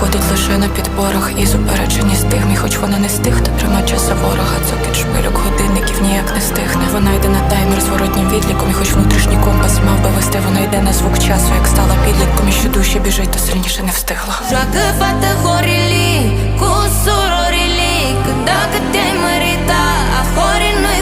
Ходить лише на підборах і зупереджені стигмі, хоч вона не з тих, хто тримає часа ворога. Цокіт шпилюк годинників ніяк не стихне. Вона йде на таймер з воротнім відліком, і хоч внутрішній компас мав би вести, вона йде на звук часу, як стала підлітком, і що душі біжить, то сильніше не встигла. Joacă горілі, horili cu surorile Când dacă te-ai mărita Ahori nu-i